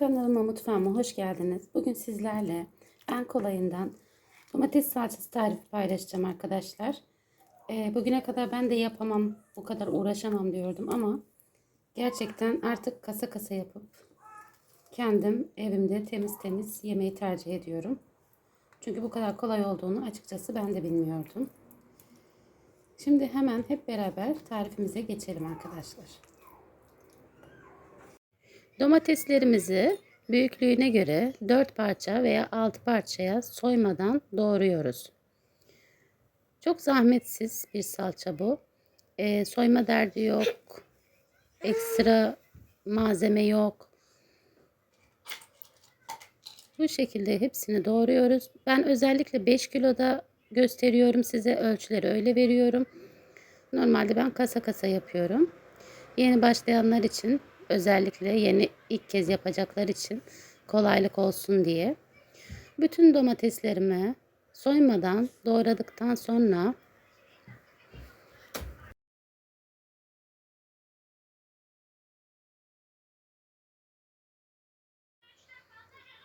Kanalıma mutfağıma hoş geldiniz. Bugün sizlerle en kolayından domates salçası tarifi paylaşacağım arkadaşlar. Ee, bugüne kadar ben de yapamam, bu kadar uğraşamam diyordum ama gerçekten artık kasa kasa yapıp kendim evimde temiz temiz yemeği tercih ediyorum. Çünkü bu kadar kolay olduğunu açıkçası ben de bilmiyordum. Şimdi hemen hep beraber tarifimize geçelim arkadaşlar. Domateslerimizi büyüklüğüne göre 4 parça veya 6 parçaya soymadan doğruyoruz. Çok zahmetsiz bir salça bu. Ee, soyma derdi yok. Ekstra malzeme yok. Bu şekilde hepsini doğruyoruz. Ben özellikle 5 kiloda gösteriyorum size. Ölçüleri öyle veriyorum. Normalde ben kasa kasa yapıyorum. Yeni başlayanlar için özellikle yeni ilk kez yapacaklar için kolaylık olsun diye. Bütün domateslerimi soymadan doğradıktan sonra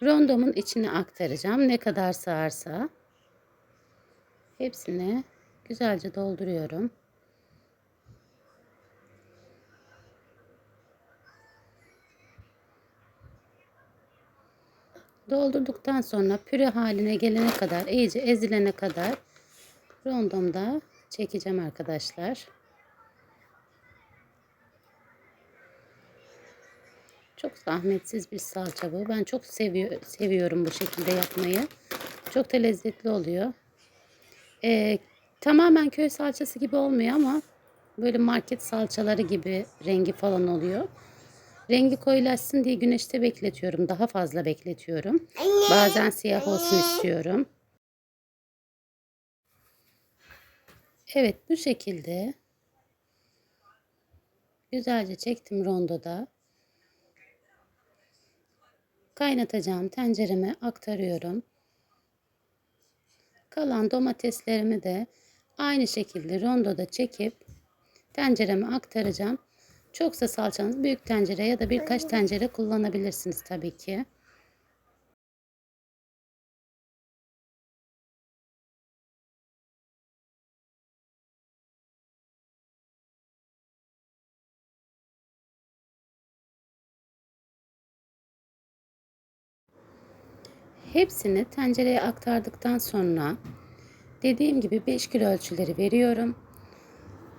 rondomun içine aktaracağım. Ne kadar sığarsa hepsini güzelce dolduruyorum. Doldurduktan sonra püre haline gelene kadar, iyice ezilene kadar rondomda çekeceğim arkadaşlar. Çok zahmetsiz bir salça bu. Ben çok seviyor, seviyorum bu şekilde yapmayı. Çok da lezzetli oluyor. Ee, tamamen köy salçası gibi olmuyor ama böyle market salçaları gibi rengi falan oluyor. Rengi koyulaşsın diye güneşte bekletiyorum. Daha fazla bekletiyorum. Bazen siyah olsun istiyorum. Evet bu şekilde güzelce çektim rondoda. Kaynatacağım tencereme aktarıyorum. Kalan domateslerimi de aynı şekilde rondoda çekip tencereme aktaracağım. Çoksa salçanız büyük tencere ya da birkaç tencere kullanabilirsiniz tabii ki. Hepsini tencereye aktardıktan sonra dediğim gibi 5 kilo ölçüleri veriyorum.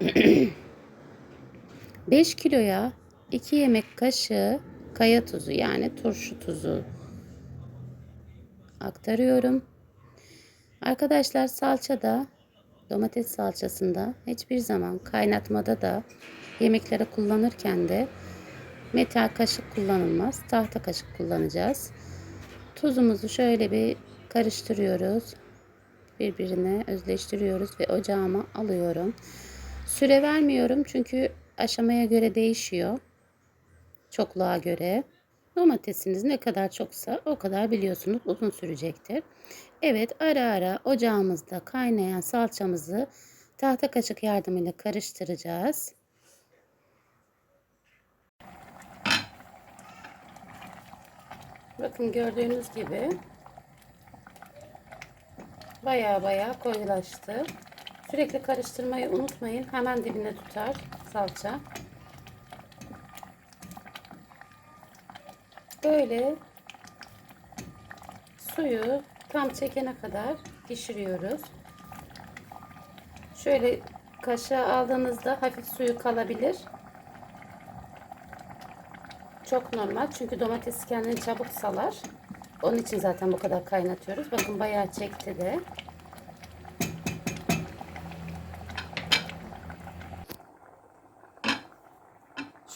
5 kiloya 2 yemek kaşığı kaya tuzu yani turşu tuzu aktarıyorum. Arkadaşlar salçada domates salçasında hiçbir zaman kaynatmada da yemeklere kullanırken de metal kaşık kullanılmaz. Tahta kaşık kullanacağız. Tuzumuzu şöyle bir karıştırıyoruz. Birbirine özleştiriyoruz ve ocağıma alıyorum. Süre vermiyorum çünkü aşamaya göre değişiyor. Çokluğa göre. Domatesiniz ne kadar çoksa o kadar biliyorsunuz uzun sürecektir. Evet ara ara ocağımızda kaynayan salçamızı tahta kaşık yardımıyla karıştıracağız. Bakın gördüğünüz gibi baya baya koyulaştı. Sürekli karıştırmayı unutmayın. Hemen dibine tutar salça. Böyle suyu tam çekene kadar pişiriyoruz. Şöyle kaşığa aldığınızda hafif suyu kalabilir. Çok normal çünkü domates kendini çabuk salar. Onun için zaten bu kadar kaynatıyoruz. Bakın bayağı çekti de.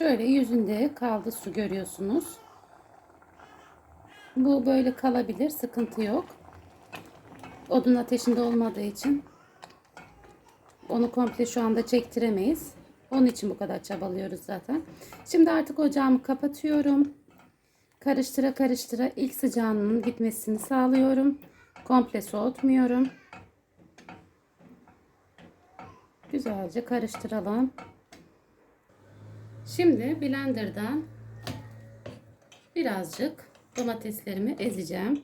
Şöyle yüzünde kaldı su görüyorsunuz. Bu böyle kalabilir. Sıkıntı yok. Odun ateşinde olmadığı için onu komple şu anda çektiremeyiz. Onun için bu kadar çabalıyoruz zaten. Şimdi artık ocağımı kapatıyorum. Karıştıra karıştıra ilk sıcağının gitmesini sağlıyorum. Komple soğutmuyorum. Güzelce karıştıralım. Şimdi blenderdan birazcık domateslerimi ezeceğim.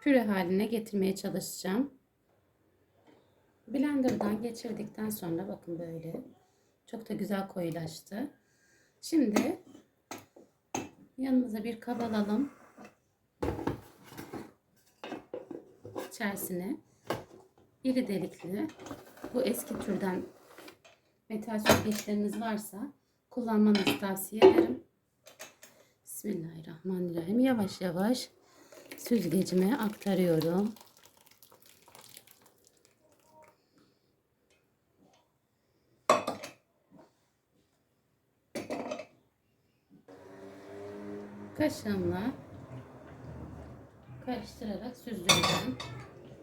Püre haline getirmeye çalışacağım. Blender'dan geçirdikten sonra bakın böyle çok da güzel koyulaştı. Şimdi yanımıza bir kab alalım. İçerisine iri delikli bu eski türden metal süzgeçleriniz varsa kullanmanızı tavsiye ederim. Bismillahirrahmanirrahim. Yavaş yavaş süzgecime aktarıyorum. Kaşığımla karıştırarak süzdüreceğim.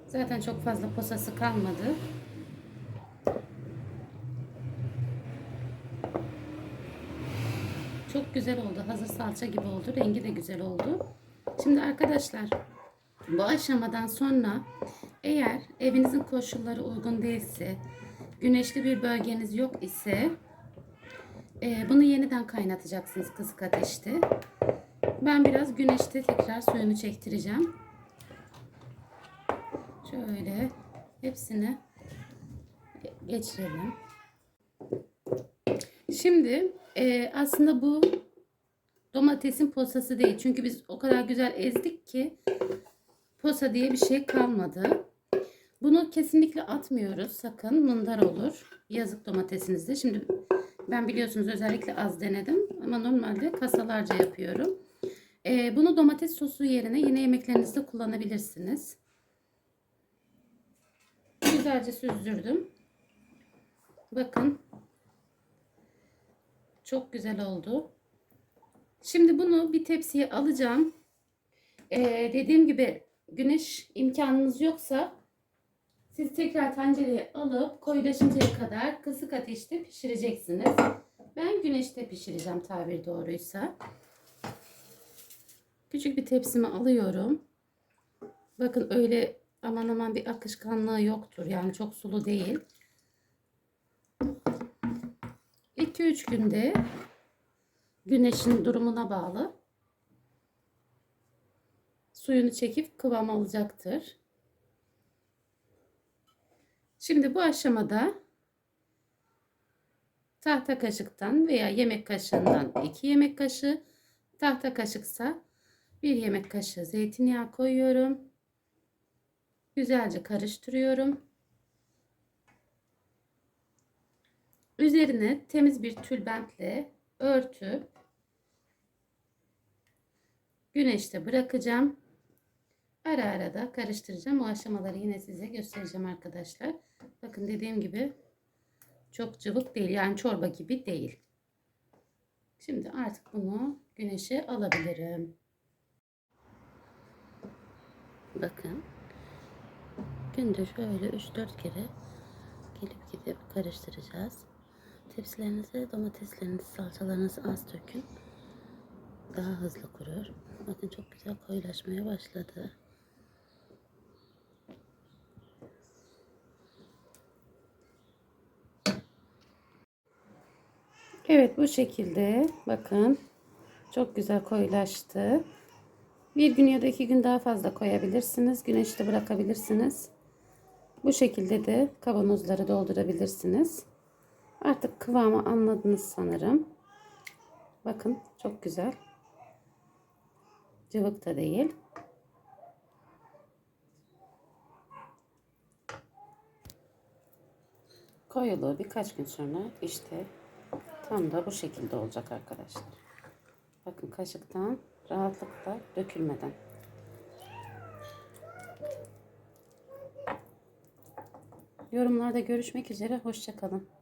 Zaten çok fazla posası kalmadı. Güzel oldu. Hazır salça gibi oldu. Rengi de güzel oldu. Şimdi arkadaşlar bu aşamadan sonra eğer evinizin koşulları uygun değilse, güneşli bir bölgeniz yok ise e, bunu yeniden kaynatacaksınız kısık ateşte. Ben biraz güneşte tekrar suyunu çektireceğim. Şöyle hepsini geçirelim. Şimdi e, aslında bu domatesin posası değil. Çünkü biz o kadar güzel ezdik ki posa diye bir şey kalmadı. Bunu kesinlikle atmıyoruz. Sakın mındar olur. Yazık domatesinizde. Şimdi ben biliyorsunuz özellikle az denedim. Ama normalde kasalarca yapıyorum. E, bunu domates sosu yerine yine yemeklerinizde kullanabilirsiniz. Güzelce süzdürdüm. Bakın. Çok güzel oldu. Şimdi bunu bir tepsiye alacağım. Ee, dediğim gibi güneş imkanınız yoksa siz tekrar tencereye alıp koyulaşıncaya kadar kısık ateşte pişireceksiniz. Ben güneşte pişireceğim tabir doğruysa. Küçük bir tepsimi alıyorum. Bakın öyle aman aman bir akışkanlığı yoktur. Yani çok sulu değil. 2-3 günde güneşin durumuna bağlı suyunu çekip kıvam alacaktır. Şimdi bu aşamada tahta kaşıktan veya yemek kaşığından 2 yemek kaşığı, tahta kaşıksa 1 yemek kaşığı zeytinyağı koyuyorum. Güzelce karıştırıyorum. Üzerine temiz bir tülbentle örtüp güneşte bırakacağım. Ara ara da karıştıracağım. O aşamaları yine size göstereceğim arkadaşlar. Bakın dediğim gibi çok cıvık değil. Yani çorba gibi değil. Şimdi artık bunu güneşe alabilirim. Bakın. Günde şöyle 3-4 kere gelip gidip karıştıracağız. Tepsilerinize domateslerinizi, salçalarınızı az dökün. Daha hızlı kurur. Bakın çok güzel koyulaşmaya başladı. Evet bu şekilde bakın çok güzel koyulaştı. Bir gün ya da iki gün daha fazla koyabilirsiniz. Güneşte bırakabilirsiniz. Bu şekilde de kavanozları doldurabilirsiniz. Artık kıvamı anladınız sanırım. Bakın çok güzel. Cıvık da değil. Koyulu birkaç gün sonra işte tam da bu şekilde olacak arkadaşlar. Bakın kaşıktan rahatlıkla dökülmeden. Yorumlarda görüşmek üzere. Hoşçakalın.